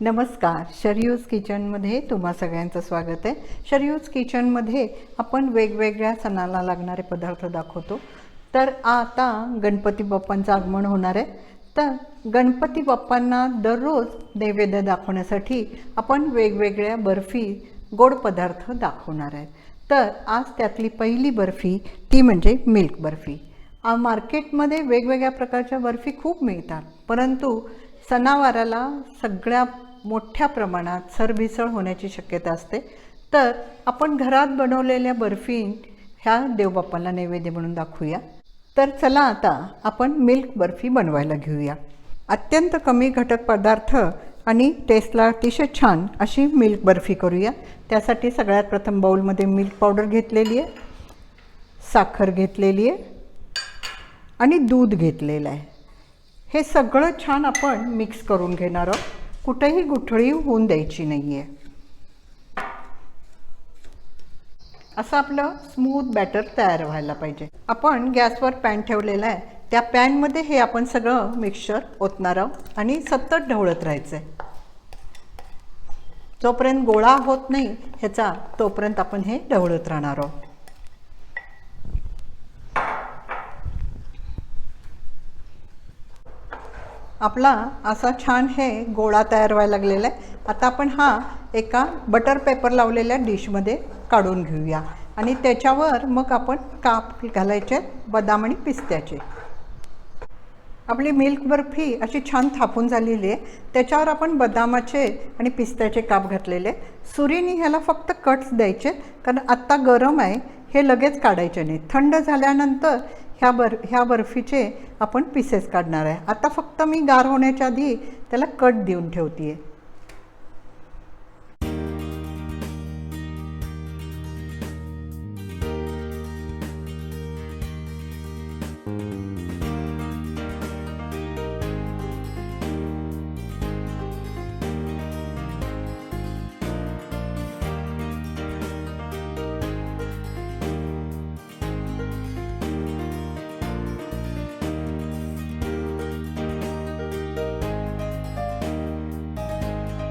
नमस्कार शरयूज किचनमध्ये तुम्हा सगळ्यांचं स्वागत आहे. शरयूज किचनमध्ये आपण वेगवेगळ्या सणाला लागणारे पदार्थ दाखवतो. तर आता गणपती बाप्पांचं आगमन होणार आहे. तर गणपती बाप्पांना दररोज नैवेद्य दाखवण्यासाठी आपण वेगवेगळ्या बर्फी गोड पदार्थ दाखवणार आहेत तर आज त्यातली पहिली बर्फी ती म्हणजे मिल्क बर्फी. मार्केटमध्ये वेगवेगळ्या प्रकारच्या बर्फी खूप मिळतात. परंतु सणावाराला सगळ्या मोठ्या प्रमाणात सरभिसळ होण्याची शक्यता असते. तर आपण घरात बनवलेल्या बर्फी ह्या देवबाप्पाला नैवेद्य म्हणून दाखवूया. तर चला आता आपण मिल्क बर्फी बनवायला घेऊया. अत्यंत कमी घटक पदार्थ आणि टेस्टला अतिशय छान अशी मिल्क बर्फी करूया. त्यासाठी सगळ्यात प्रथम बाऊलमध्ये मिल्क पावडर घेतलेली आहे साखर घेतलेली आहे आणि दूध घेतलेलं आहे. हे सगळं छान आपण मिक्स करून घेणार आहोत. कुठेही गुठळी होऊन द्यायची नाही आहे असं आपलं स्मूथ बॅटर तयार व्हायला पाहिजे. आपण गॅसवर पॅन ठेवलेला आहे. त्या पॅनमध्ये हे आपण सगळं मिक्सचर ओतणार आहोत आणि सतत ढवळत राहायचं आहे जोपर्यंत गोळा होत नाही ह्याचा तोपर्यंत आपण हे ढवळत राहणार आहोत. आपला असा छान हे गोळा तयार व्हायला लागलेला आहे. आता आपण हा एका बटर पेपर लावलेल्या डिशमध्ये काढून घेऊया. आणि त्याच्यावर मग आपण काप घालायचे बदाम आणि पिस्त्याचे. आपली मिल्क बर्फी अशी छान थापून झालेली आहे. त्याच्यावर आपण बदामाचे आणि पिस्त्याचे काप घातलेले सुरीने ह्याला फक्त कट्स द्यायचे कारण आत्ता गरम आहे हे लगेच काढायचे नाही. थंड झाल्यानंतर ह्या बर ह्या बर्फीचे आपण पीसेस काढणार आहे. आता फक्त मी गार होण्याच्या आधी त्याला कट देऊन ठेवते आहे